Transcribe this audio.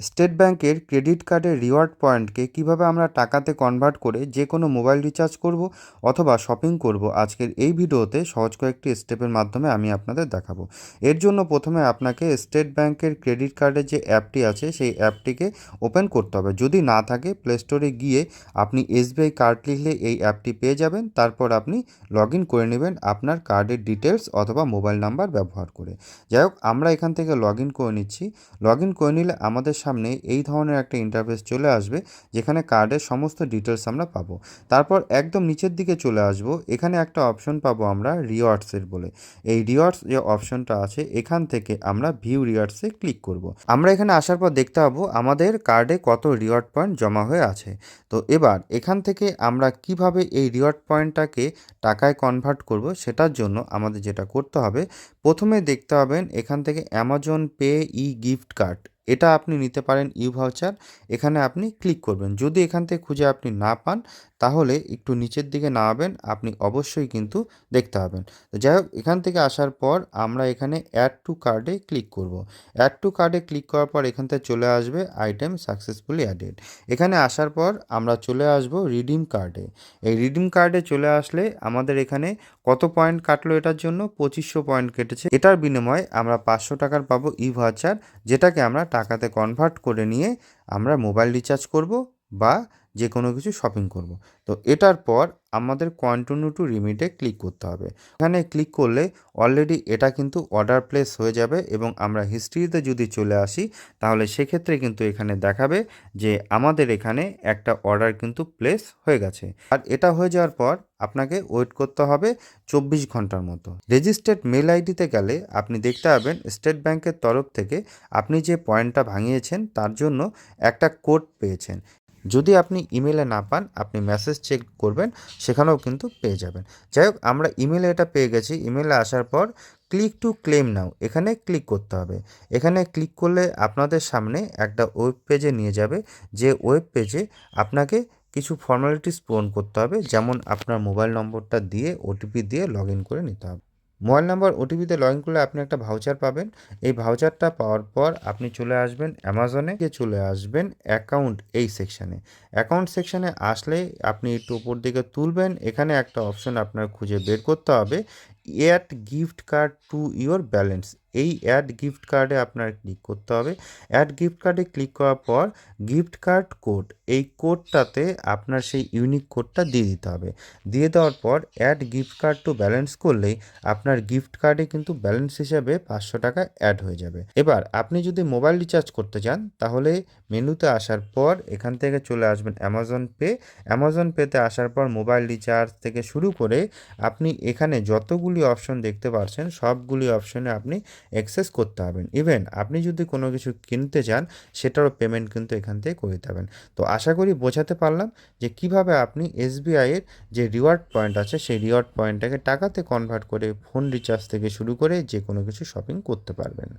State ব্যাংকের credit কার্ডের reward পয়েন্টকে কীভাবে আমরা টাকাতে কনভার্ট করে যে কোনো মোবাইল রিচার্জ করব অথবা শপিং করব, আজকের এই ভিডিওতে সহজ কয়েকটি স্টেপের মাধ্যমে আমি আপনাদের দেখাবো। এর জন্য প্রথমে আপনাকে স্টেট ব্যাংকের ক্রেডিট কার্ডের যে অ্যাপটি আছে, সেই অ্যাপটিকে ওপেন করতে হবে। যদি না থাকে, প্লে স্টোরে গিয়ে আপনি এসবিআই কার্ড লিখলে এই অ্যাপটি পেয়ে যাবেন। তারপর আপনি লগ ইন করে নেবেন আপনার কার্ডের ডিটেলস অথবা মোবাইল নাম্বার ব্যবহার করে। যাই হোক, আমরা এখান থেকে লগ ইন করে নিচ্ছি। লগ ইন করে নিলে আমাদের সামনে এই ধরনের একটা ইন্টারফেস চলে আসবে, যেখানে কার্ডের সমস্ত ডিটেলস আমরা পাবো। তারপর একদম নিচের দিকে চলে আসব, এখানে একটা অপশন পাবো আমরা রিওয়ার্ডসের বলে। এই রিওয়ার্ডস যে অপশনটা আছে, এখান থেকে আমরা ভিউ রিওয়ার্ডসে ক্লিক করব। আমরা এখানে আসার পর দেখতে পাবো আমাদের কার্ডে কত রিওয়ার্ড পয়েন্ট জমা হয়ে আছে। তো এবার এখান থেকে আমরা কীভাবে এই রিওয়ার্ড পয়েন্টটাকে টাকায় কনভার্ট করব, সেটার জন্য আমাদের যেটা করতে হবে, প্রথমে দেখতে পাবেন এখান থেকে Amazon pay e gift card এটা আপনি নিতে পারেন ইউ ভাউচার। এখানে আপনি ক্লিক করবেন। যদি এখান থেকে খুঁজে আপনি না পান তাহলে একটু নিচের দিকে নামাবেন, আপনি অবশ্যই কিন্তু দেখতে পাবেন। তো যাই হোক, এখান থেকে আসার পর আমরা এখানে অ্যাড টু কার্ডে ক্লিক করব। অ্যাড টু কার্ডে ক্লিক করার পর এখান থেকে চলে আসবে আইটেম সাকসেসফুলি অ্যাডেড এখানে আসার পর আমরা চলে আসব রিডিম কার্ডে এই রিডিম কার্ডে চলে আসলে আমাদের এখানে কত পয়েন্ট কাটলো এটার জন্য? পঁচিশশো পয়েন্ট কেটেছে। এটার বিনিময়ে আমরা পাঁচশো টাকার পাবো ই ভাউচার যেটাকে আমরা টাকাতে কনভার্ট করে নিয়ে আমরা মোবাইল রিচার্জ করব বা যে কোনো কিছু শপিং করব। তো এটার পর আমাদের কন্টিনিউ টু রিমিটে ক্লিক করতে হবে। এখানে ক্লিক করলে অলরেডি এটা কিন্তু অর্ডার প্লেস হয়ে যাবে এবং আমরা হিস্ট্রিতে যদি চলে আসি, তাহলে সেক্ষেত্রে কিন্তু এখানে দেখাবে যে আমাদের এখানে একটা অর্ডার কিন্তু প্লেস হয়ে গেছে। আর এটা হয়ে যাওয়ার পর আপনাকে ওয়েট করতে হবে চব্বিশ ঘণ্টার মতো। রেজিস্টার্ড মেল আইডিতে গেলে আপনি দেখতে পাবেন স্টেট ব্যাংকের তরফ থেকে আপনি যে পয়েন্টটা ভাঙিয়েছেন, তার জন্য একটা কোড পেয়েছেন। যদি আপনি ইমেলে না পান, আপনি মেসেজ চেক করবেন, সেখানেও কিন্তু পেয়ে যাবেন। যাই হোক, আমরা ইমেলে এটা পেয়ে গেছি। ইমেলে আসার পর ক্লিক টু ক্লেম নাও এখানে ক্লিক করতে হবে। এখানে ক্লিক করলে আপনাদের সামনে একটা ওয়েব পেজে নিয়ে যাবে। যে ওয়েব পেজে আপনাকে কিছু ফর্মালিটিস পূরণ করতে হবে, যেমন আপনার মোবাইল নম্বরটা দিয়ে ওটিপি দিয়ে লগ করে নিতে হবে। মোবাইল নাম্বার ওটিপিতে লগ ইন করলে আপনি একটা ভাউচার পাবেন। এই ভাউচারটা পাওয়ার পর আপনি চলে আসবেন অ্যামাজনে গিয়ে চলে আসবেন অ্যাকাউন্ট এই সেকশানে অ্যাকাউন্ট সেকশানে আসলে আপনি একটু ওপর দিকে তুলবেন। এখানে একটা অপশন আপনার খুঁজে বের করতে হবে। Add gift card to your balance এই অ্যাড গিফট কার্ডে আপনার ক্লিক করতে হবে। অ্যাড গিফট কার্ডে ক্লিক করার পর গিফট কার্ড কোড এই কোডটাতে আপনার সেই ইউনিক কোডটা দিয়ে দিতে হবে। দিয়ে দেওয়ার পর add gift card to balance করলেই আপনার গিফট কার্ডে কিন্তু ব্যালেন্স হিসাবে পাঁচশো টাকা অ্যাড হয়ে যাবে। এবার আপনি যদি মোবাইল রিচার্জ করতে চান, তাহলে মেনুতে আসার পর এখান থেকে চলে আসবেন অ্যামাজন পে অ্যামাজন পেতে আসার পর মোবাইল রিচার্জ থেকে শুরু করে আপনি এখানে যতগুলি অপশন দেখতে পাচ্ছেন সবগুলি অপশনে আপনি অ্যাক্সেস করতে পারবেন। ইভেন আপনি যদি কোনো কিছু কিনতে চান, সেটারও পেমেন্ট কিন্তু এখান থেকে করে দেবেন তো আশা করি বোঝাতে পারলাম যে কীভাবে আপনি এসবিআইয়ের যে রিওয়ার্ড পয়েন্ট আছে, সেই রিওয়ার্ড পয়েন্টটাকে টাকাতে কনভার্ট করে ফোন রিচার্জ থেকে শুরু করে যে কোনো কিছু শপিং করতে পারবেন।